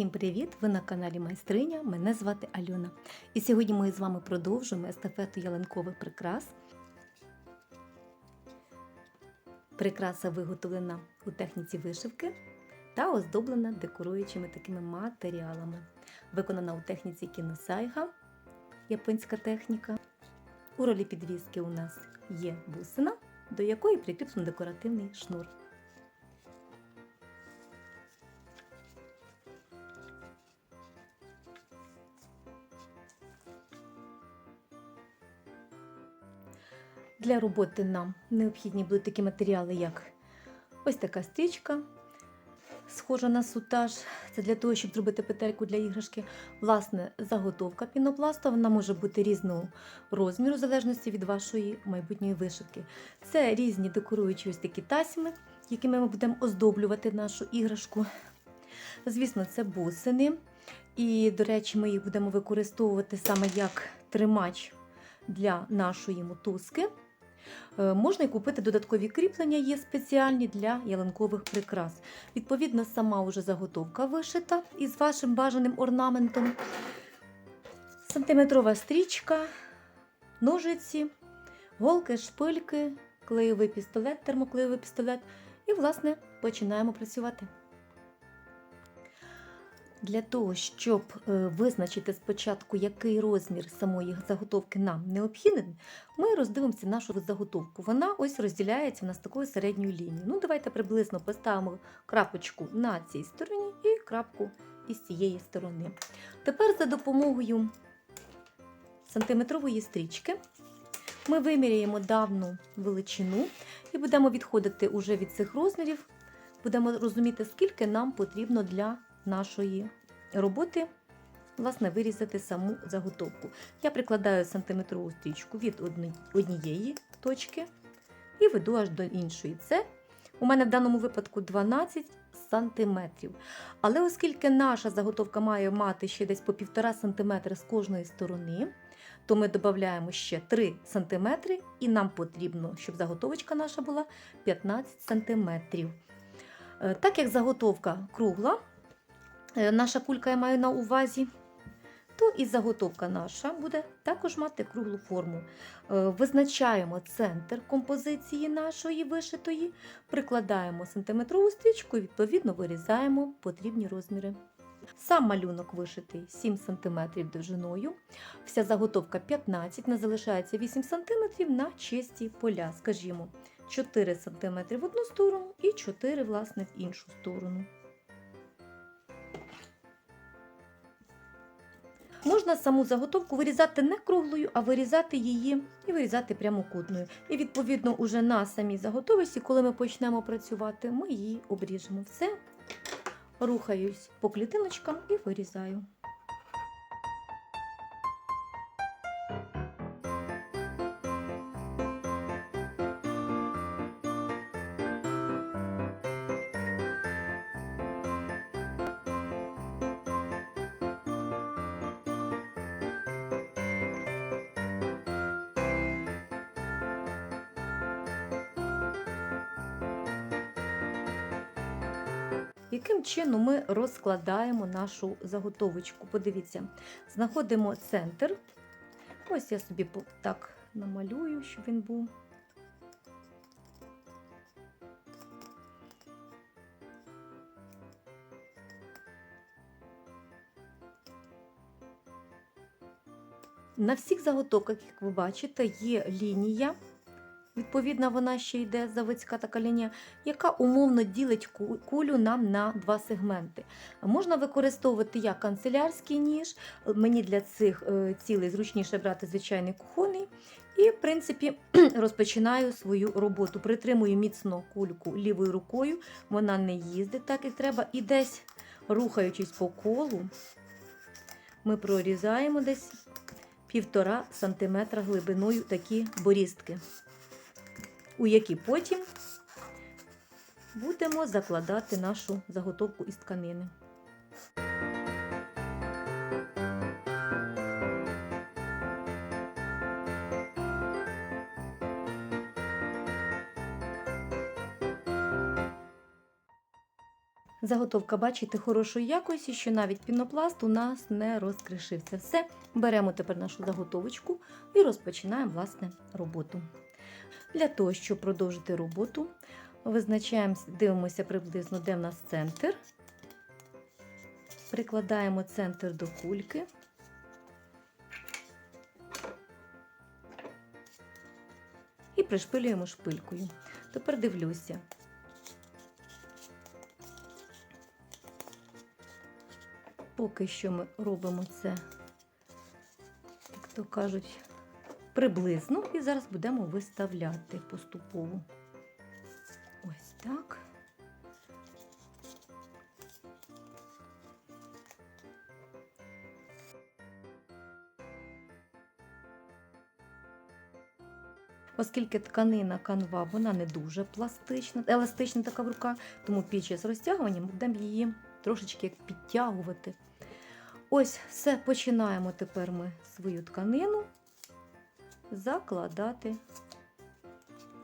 Всім привіт! Ви на каналі Майстриня. Мене звати Альона. І сьогодні ми з вами продовжуємо естафету ялинкових прикрас. Прикраса виготовлена у техніці вишивки та оздоблена декоруючими такими матеріалами. Виконана у техніці кіносайга, японська техніка. У ролі підвіски у нас є бусина, до якої прикріплено декоративний шнур. Для роботи нам необхідні будуть такі матеріали, як ось така стрічка, схожа на сутаж. Це для того, щоб зробити петельку для іграшки. Власне, заготовка пінопласту, вона може бути різного розміру, в залежності від вашої майбутньої вишивки. Це різні декоруючі ось такі тасьми, якими ми будемо оздоблювати нашу іграшку. Звісно, це бусини. І, до речі, ми їх будемо використовувати саме як тримач для нашої мотузки. Е, Можна і купити додаткові кріплення, є спеціальні для ялинкових прикрас. Відповідно, сама уже заготовка вишита із вашим бажаним орнаментом. Сантиметрова стрічка, ножиці, голки, шпильки, клеєвий пістолет, термоклеєвий пістолет. І, власне, починаємо працювати. Для того, щоб е, визначити спочатку, який розмір самої заготовки нам необхідний, ми роздивимося нашу заготовку. Вона ось розділяється у нас такою середньою лінією. Ну, давайте приблизно поставимо крапочку на цій стороні і крапку із цієї сторони. Тепер за допомогою сантиметрової стрічки ми виміряємо давну величину і будемо відходити уже від цих розмірів, будемо розуміти, скільки нам потрібно для нашої роботи власне, вирізати саму заготовку. Я прикладаю сантиметрову стрічку від однієї точки і веду аж до іншої. Це у мене в даному випадку 12 сантиметрів. Але оскільки наша заготовка має мати ще десь по 1,5 см з кожної сторони, то ми додаємо ще 3 см, і нам потрібно, щоб заготовочка наша була 15 см. Так як заготовка кругла, Е, наша кулька я маю на увазі, то і заготовка наша буде також мати круглу форму. Е, Визначаємо центр композиції нашої вишитої, прикладаємо сантиметрову стрічку і відповідно вирізаємо потрібні розміри. Сам малюнок вишитий 7 см довжиною, вся заготовка 15 на залишається 8 см на чисті поля, скажімо, 4 см в одну сторону і 4 власне, в іншу сторону. Можна саму заготовку вирізати не круглою, а вирізати її і вирізати прямокутною. І відповідно уже на самій заготовці, коли ми почнемо працювати, ми її обріжемо. Все, рухаюсь по клітиночкам і вирізаю. Яким чином ми розкладаємо нашу заготовочку? Подивіться, знаходимо центр. Ось я собі так намалюю, щоб він був. На всіх заготовках, як ви бачите, є лінія. Відповідно, вона ще йде заводська така лінія, яка умовно ділить кулю нам на два сегменти. Можна використовувати як канцелярський ніж, мені для цих е, цілей зручніше брати звичайний кухонний. І, в принципі, розпочинаю свою роботу. Притримую міцно кульку лівою рукою, вона не їздить так, як треба. І десь, рухаючись по колу, ми прорізаємо десь півтора сантиметра глибиною такі борістки у які потім будемо закладати нашу заготовку із тканини. Заготовка, бачите, хорошої якості, що навіть пінопласт у нас не розкришився. Все, беремо тепер нашу заготовочку і розпочинаємо власне роботу. Для того, щоб продовжити роботу, визначаємо, дивимося приблизно, де в нас центр. Прикладаємо центр до кульки. І пришпилюємо шпилькою. Тепер дивлюся. Поки що ми робимо це, як то кажуть, приблизно, і зараз будемо виставляти поступово. Ось так. Оскільки тканина канва, вона не дуже пластична, еластична така в руках, тому під час розтягування ми будемо її трошечки підтягувати. Ось все, починаємо тепер ми свою тканину закладати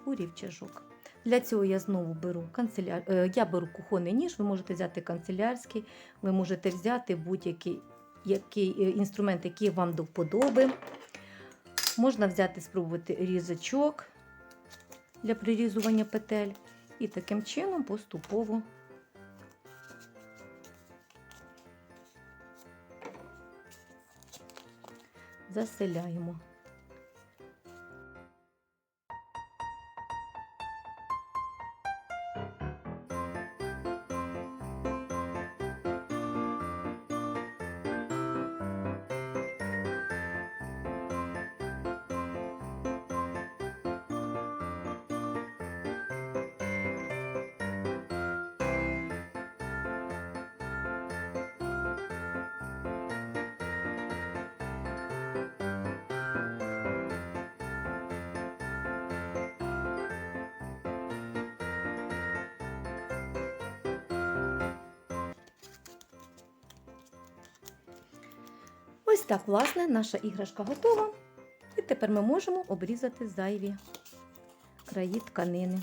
у рівчажок. Для цього я знову беру канцеляр... е, я беру кухонний ніж, ви можете взяти канцелярський, ви можете взяти будь-який який, е, інструмент, який вам до вподоби. Можна взяти, спробувати різачок для прирізування петель. І таким чином поступово заселяємо. Ось так, власне, наша іграшка готова. І тепер ми можемо обрізати зайві краї тканини.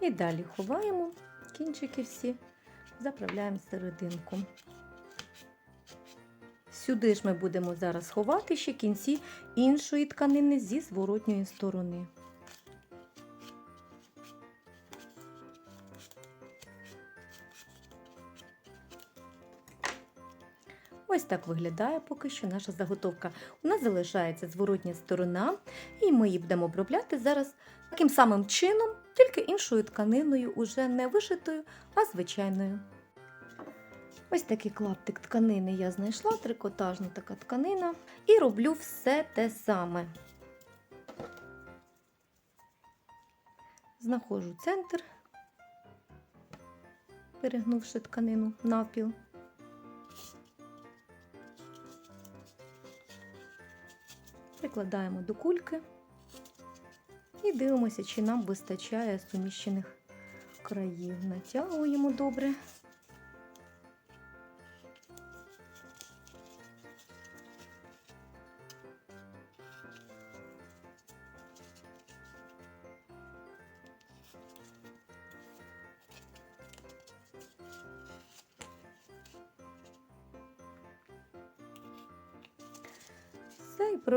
І далі ховаємо кінчики всі, заправляємо серединку. Сюди ж ми будемо зараз ховати ще кінці іншої тканини зі зворотньої сторони. Ось так виглядає поки що наша заготовка. У нас залишається зворотня сторона, і ми її будемо обробляти зараз таким самим чином, тільки іншою тканиною, уже не вишитою, а звичайною. Ось такий клаптик тканини я знайшла, трикотажна така тканина, і роблю все те саме. Знаходжу центр, перегнувши тканину навпіл. Прикладаємо до кульки і дивимося, чи нам вистачає суміщених країв. Натягуємо добре.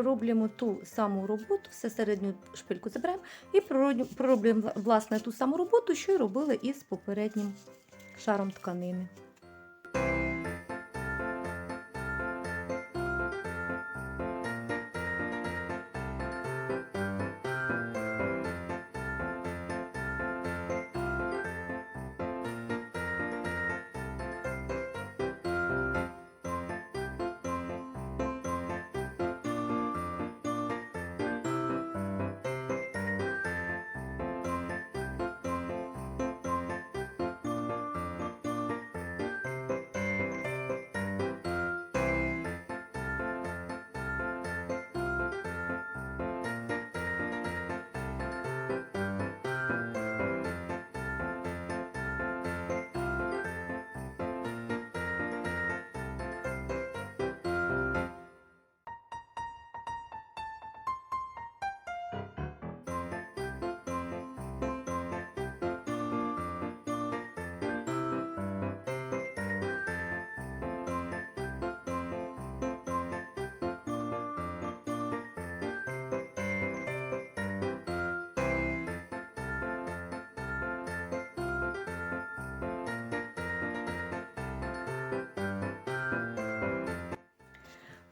Все, пророблюємо ту саму роботу, все середню шпильку заберемо і пророб- пророблюємо власне ту саму роботу, що й робили із попереднім шаром тканини.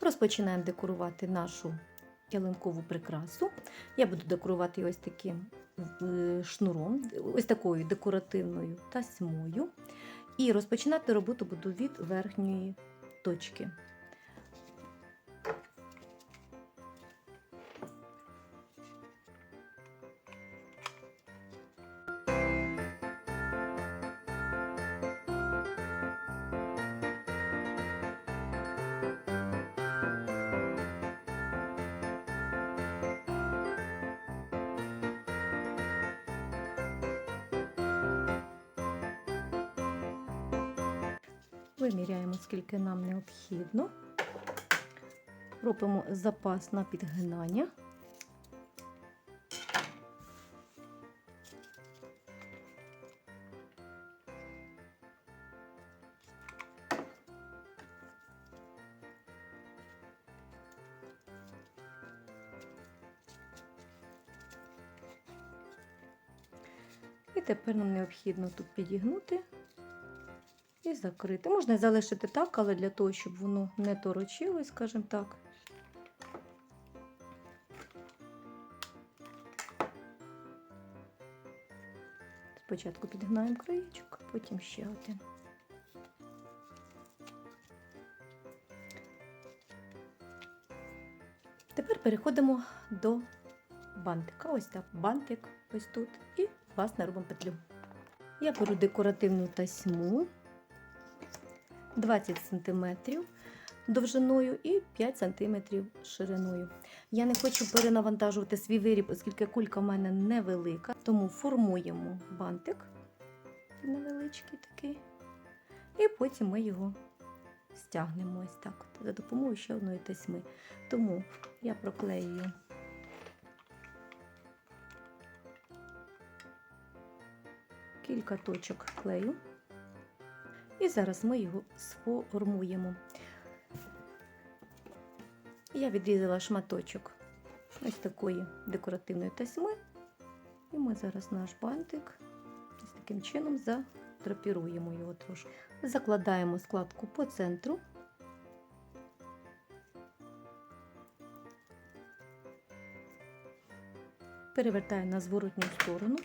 Розпочинаємо декорувати нашу ялинкову прикрасу. Я буду декорувати ось таким шнуром, ось такою декоративною тасьмою. І розпочинати роботу буду від верхньої точки. Виміряємо, скільки нам необхідно. Робимо запас на підгинання. І тепер нам необхідно тут підігнути і закрити. Можна залишити так, але для того, щоб воно не торочилось, скажімо так. Спочатку підгинаємо краєчок, потім ще один. Тепер переходимо до бантика. Ось так, бантик ось тут. І власне робимо петлю. Я беру декоративну тасьму 20 см довжиною і 5 см шириною. Я не хочу перенавантажувати свій виріб, оскільки кулька в мене невелика, тому формуємо бантик невеличкий такий, і потім ми його стягнемо ось так от, за допомогою ще одної тасьми. Тому я проклеюю кілька точок клею. І зараз ми його сформуємо. Я відрізала шматочок ось такої декоративної тасьми. І ми зараз наш бантик ось таким чином задрапіруємо його трошки. Закладаємо складку по центру. Перевертаю на зворотню сторону.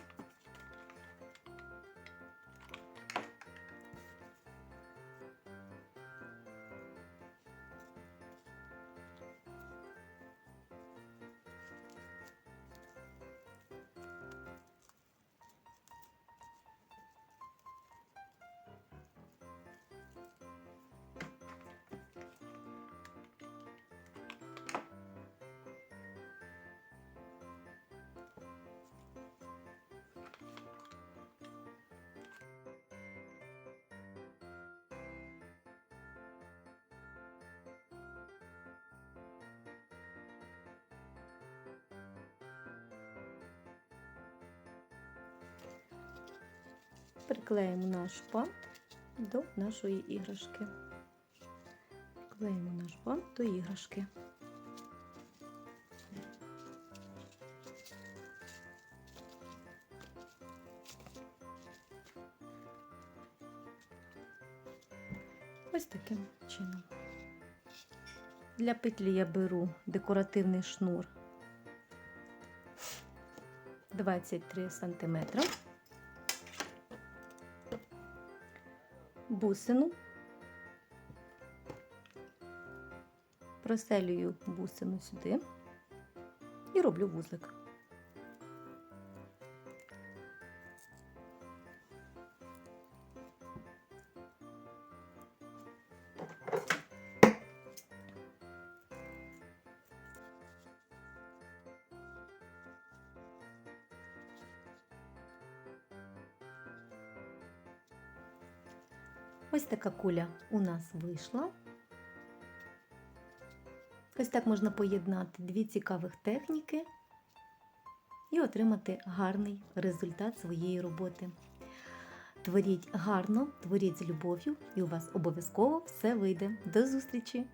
Приклеїмо наш бант до нашої іграшки. Клеїмо наш бант до іграшки. Ось таким чином. Для петлі я беру декоративний шнур 23 см. Бусину, проселюю бусину сюди і роблю вузлик. Ось така куля у нас вийшла. Ось так можна поєднати дві цікавих техніки і отримати гарний результат своєї роботи. Творіть гарно, творіть з любов'ю, і у вас обов'язково все вийде. До зустрічі!